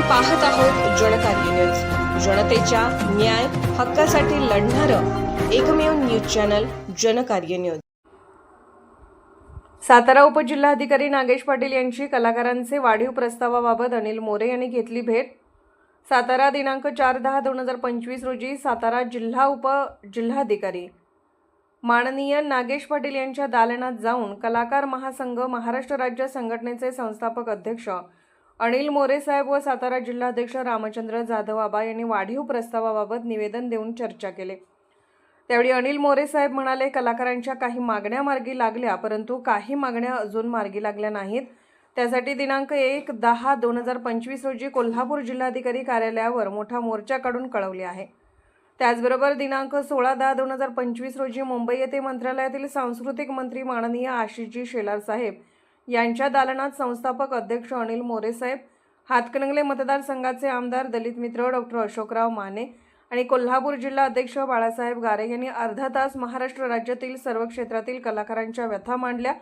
पाहत आहोत जनकार्य न्यूज जनतेच्या न्याय हक्कासाठी लढणारं एकमेव news channel Jankarya news Satara उपजिल्हाधिकारी नागेश पाटील यांची कलाकारांचे वाढीव प्रस्तावाबाबत अनिल मोरे यांनी घेतली भेट. सातारा दिनांक चार दहा दोन हजार पंचवीस रोजी सातारा जिल्हा उप जिल्हाधिकारी. माननीय नागेश पाटील यांच्या दालनात जाऊन कलाकार महासंघ महाराष्ट्र राज्य संघटनेचे संस्थापक अध्यक्ष अनिल मोरे साहेब व सातारा जिल्हाध्यक्ष रामचंद्र जाधव आबा यांनी वाढीव प्रस्तावाबाबत निवेदन देऊन चर्चा केली. त्यावेळी अनिल मोरे साहेब म्हणाले कलाकारांच्या काही मागण्या मार्गी लागल्या परंतु काही मागण्या अजून मार्गी लागल्या नाहीत. त्यासाठी दिनांक एक दहा दोन हजार पंचवीस रोजी कोल्हापूर जिल्हाधिकारी कार्यालयावर मोठा मोर्चा काढून कळवले आहे. त्याचबरोबर दिनांक सोळा दहा दोन हजार पंचवीस रोजी मुंबई येथे मंत्रालयातील सांस्कृतिक मंत्री माननीय आशिषजी शेलार साहेब यांच्या दालनात संस्थापक अध्यक्ष अनिल मोरे साहेब हातकणंगले मतदारसंघाचे आमदार दलित मित्र डॉक्टर अशोकराव माने आणि कोल्हापूर जिल्हा अध्यक्ष बाळासाहेब गारे यांनी अर्धा तास महाराष्ट्र राज्यातील सर्व क्षेत्रातील कलाकारांच्या व्यथा मांडल्या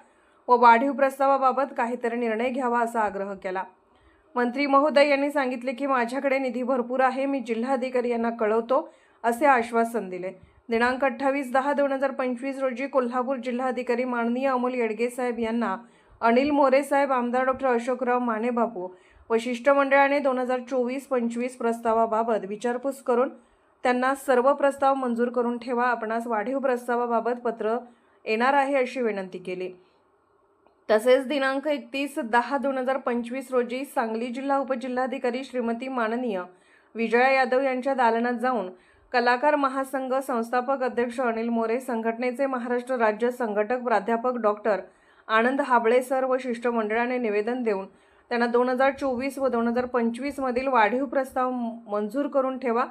व वाढीव प्रस्तावाबाबत काहीतरी निर्णय घ्यावा असा आग्रह केला. मंत्री महोदय यांनी सांगितले की माझ्याकडे निधी भरपूर आहे मी जिल्हाधिकारी यांना कळवतो असे आश्वासन दिले. दिनांक अठ्ठावीस दहा दोन हजार पंचवीस रोजी कोल्हापूर जिल्हाधिकारी माननीय अमोल येडगे साहेब यांना अनिल मोरे साहेब आमदार डॉक्टर अशोकराव माने बापू व शिष्टमंडळाने दोन हजार चोवीस पंचवीस प्रस्तावाबाबत विचारपूस करून त्यांना सर्व प्रस्ताव मंजूर करून ठेवा आपणास वाढीव प्रस्तावाबाबत पत्र येणार आहे अशी विनंती केली. तसेच दिनांक एकतीस दहा दोन हजार पंचवीस रोजी सांगली जिल्हा उपजिल्हाधिकारी श्रीमती माननीय विजया यादव यांच्या दालनात जाऊन कलाकार महासंघ संस्थापक अध्यक्ष अनिल मोरे संघटनेचे महाराष्ट्र राज्य संघटक प्राध्यापक डॉक्टर आनंद हाबळे सर व शिष्टमंडळाने निवेदन देऊन त्यांना दोन हजार चोवीस व दोन हजार पंचवीसमधील वाढीव प्रस्ताव मंजूर करून ठेवा.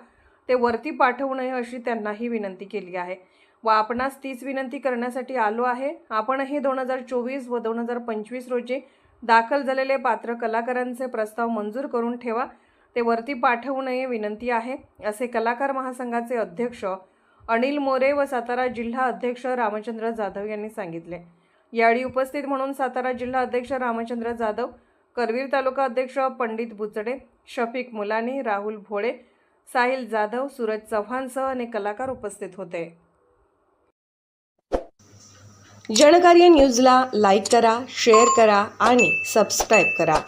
ते वरती पाठवू नये अशी त्यांनाही विनंती केली आहे. व आपणास तीच विनंती करण्यासाठी आलो आहे. आपणही दोन हजार चोवीस व दोन हजार पंचवीस रोजी दाखल झालेले पात्र कलाकारांचे प्रस्ताव मंजूर करून ठेवा. ते वरती पाठवू नये विनंती आहे. असे कलाकार महासंघाचे अध्यक्ष अनिल मोरे व सातारा जिल्हा अध्यक्ष रामचंद्र जाधव यांनी सांगितले. यावेळी उपस्थित म्हणून सातारा जिल्हा अध्यक्ष रामचंद्र जाधव करवीर तालुका अध्यक्ष पंडित बुचडे शफिक मुलानी राहुल भोळे साहिल जाधव सूरज चव्हाणसह अनेक कलाकार उपस्थित होते. जनकार्य न्यूजला लाईक करा शेअर करा आणि सबस्क्राईब करा.